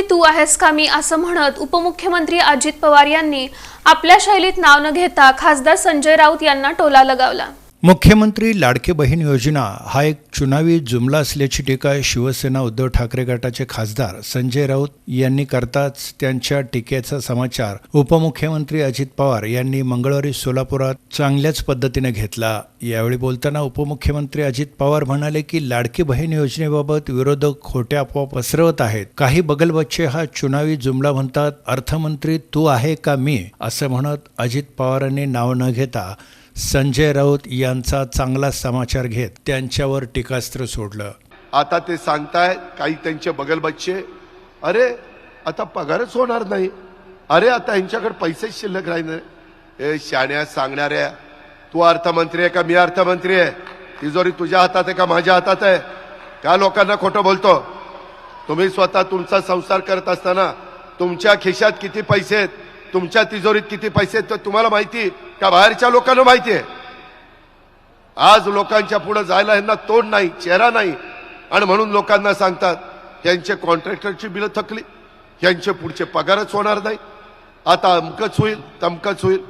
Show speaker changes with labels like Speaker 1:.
Speaker 1: मुख्यमंत्री तू आहेस का मी असं म्हणत उपमुख्यमंत्री अजित पवार यांनी आपल्या शैलीत नाव न घेता खासदार संजय राऊत यांना टोला लगावला.
Speaker 2: मुख्यमंत्री लाडके बहीण योजना हा एक चुनावी जुमला असल्याची टीका शिवसेना उद्धव ठाकरे गटाचे खासदार संजय राऊत यांनी करताच त्यांच्या टीकेचा समाचार उपमुख्यमंत्री अजित पवार यांनी मंगळवारी सोलापुरात चांगल्याच पद्धतीने घेतला. यावेळी बोलताना उपमुख्यमंत्री अजित पवार म्हणाले की लाडकी बहीण योजनेबाबत विरोधक खोट्या अफवा पसरवत आहेत. काही बगलबच्चे हा चुनावी जुमला म्हणतात अर्थमंत्री तू आहे का मी? असं म्हणत अजित पवारांनी नाव न घेता संजय राऊत यांचा चांगला समाचार घेत त्यांच्यावर टीकास्त्र सोडलं.
Speaker 3: आता ते सांगताय काही त्यांचे बगल बच्चे अरे आता पगारच होणार नाही. अरे आता यांच्याकडे पैसेच शिल्लक राहिले ए शाण्या सांगणाऱ्या तू अर्थमंत्री आहे का? मी अर्थमंत्री आहे. तिजोरी तुझ्या हातात आहे का? माझ्या हातात आहे. त्या लोकांना खोटं बोलतो. तुम्ही स्वतः तुमचा संसार करत असताना तुमच्या खिशात किती पैसे आहेत? तुमच्या तिजोरीत किती पैसे आहेत ते तुम्हाला माहिती का बाहेरच्या लोकांना माहिती आहे. आज लोकांच्या पुढे जायला यांना तोंड नाही चेहरा नाही. आणि म्हणून लोकांना सांगतात यांचे कॉन्ट्रॅक्टरची बिलं थकली. यांचे पुढचे पगारच होणार नाही. आता अमकच होईल तमकच होईल.